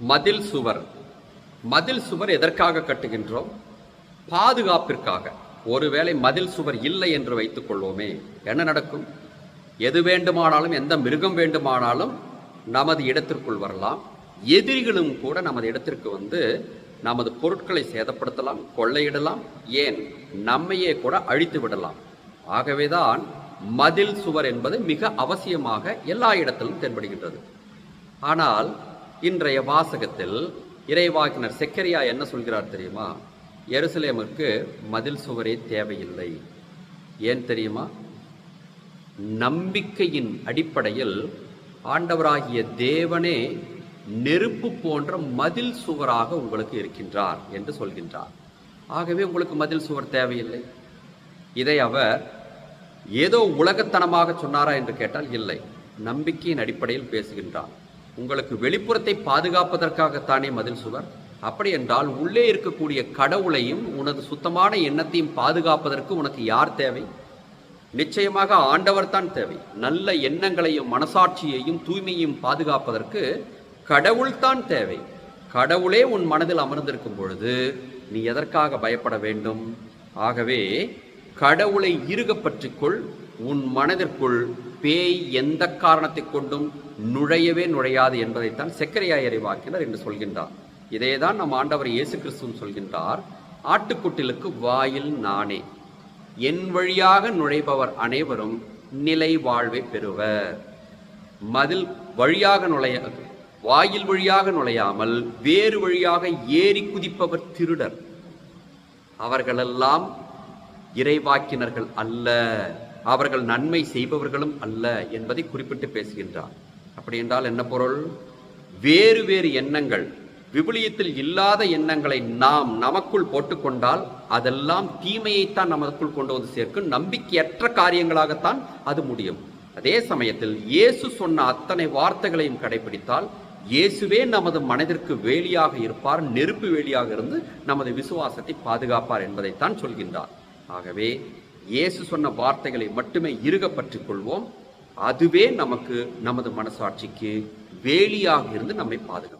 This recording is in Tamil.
மதில் சுவர். மதில் சுவர் எதற்காக கட்டுகின்றோம்? பாதுகாப்பிற்காக. ஒருவேளை மதில் சுவர் இல்லை என்று வைத்துக் கொள்வோமே. என்ன நடக்கும்? எது வேண்டுமானாலும் எந்த மிருகம் வேண்டுமானாலும் நமது இடத்திற்குள் வரலாம். எதிரிகளும் கூட நமது இடத்திற்கு வந்து நமது பொருட்களை சேதப்படுத்தலாம் கொள்ளையிடலாம். ஏன்? நம்மையே கூட அழித்து விடலாம். ஆகவேதான் மதில் சுவர் என்பது மிக அவசியமாக எல்லா இடத்திலும் தென்படுகின்றது. ஆனால் இன்றைய வாசகத்தில் இறைவாக்கினர் செக்கரியா என்ன சொல்கிறார் தெரியுமா? எருசலேமுக்கு மதில் சுவரே தேவையில்லை. ஏன் தெரியுமா? நம்பிக்கையின் அடிப்படையில் ஆண்டவராகிய தேவனே நெருப்பு போன்ற மதில் சுவராக உங்களுக்கு இருக்கின்றார் என்று சொல்கின்றார். ஆகவே உங்களுக்கு மதில் சுவர் தேவையில்லை. இதை அவர் ஏதோ உலகத்தனமாக சொன்னாரா என்று கேட்டால் இல்லை. நம்பிக்கையின் அடிப்படையில் பேசுகின்றார். உங்களுக்கு வெளிப்புறத்தை பாதுகாப்பதற்காகத்தானே மதில் சுவர்? அப்படி என்றால் உள்ளே இருக்கக்கூடிய கடவுளையும் உனது சுத்தமான எண்ணத்தையும் பாதுகாப்பதற்கு உனக்கு யார் தேவை? நிச்சயமாக ஆண்டவர் தான் தேவை. நல்ல எண்ணங்களையும் மனசாட்சியையும் தூய்மையையும் பாதுகாப்பதற்கு கடவுள்தான் தேவை. கடவுளே உன் மனதில் அமர்ந்திருக்கும் பொழுது நீ எதற்காக பயப்பட வேண்டும்? ஆகவே கடவுளை இறுக பற்றிக்கொள் உன் மனதிற்குள் பேய் எந்த காரணத்தை கொண்டும் நுழையவே நுழையாது என்பதைத்தான் செக்கரையா இறைவாக்கினர் என்று சொல்கின்றார். இதேதான் நம் ஆண்டவர் இயேசு கிறிஸ்துவும் சொல்கின்றார். ஆட்டுக்குட்டிலுக்கு வாயில் நானே. என் வழியாக நுழைபவர் அனைவரும் நிலை வாழ்வை பெறுவர். மதில் வழியாக நுழைய வாயில் வழியாக நுழையாமல் வேறு வழியாக ஏறி குதிப்பவர் திருடர். அவர்களெல்லாம் இறைவாக்கினர்கள் அல்ல. அவர்கள் நன்மை செய்பவர்களும் அல்ல என்பதை குறிப்பிட்டு பேசுகின்றார். அப்படி என்றால் என்ன பொருள்? வேறு வேறு எண்ணங்கள் விவிலியத்தில் இல்லாத எண்ணங்களை நாம் நமக்குள் போட்டுக்கொண்டால் அதெல்லாம் தீமையைத்தான் நமக்குள் கொண்டு வந்து சேர்க்கும். நம்பிக்கையற்ற காரியங்களாகத்தான் அது முடியும். அதே சமயத்தில் இயேசு சொன்ன அத்தனை வார்த்தைகளையும் கடைபிடித்தால் இயேசுவே நமது மனதிற்கு வேலியாக இருப்பார் நெருப்பு வேலியாக இருந்து நமது விசுவாசத்தை பாதுகாப்பார் என்பதைத்தான் சொல்கின்றார். ஆகவே இயேசு சொன்ன வார்த்தைகளை மட்டுமே இறுக கொள்வோம் அதுவே நமக்கு நமது மனசாட்சிக்கு வேலியாக இருந்து நம்மை பாதுகாக்கும்.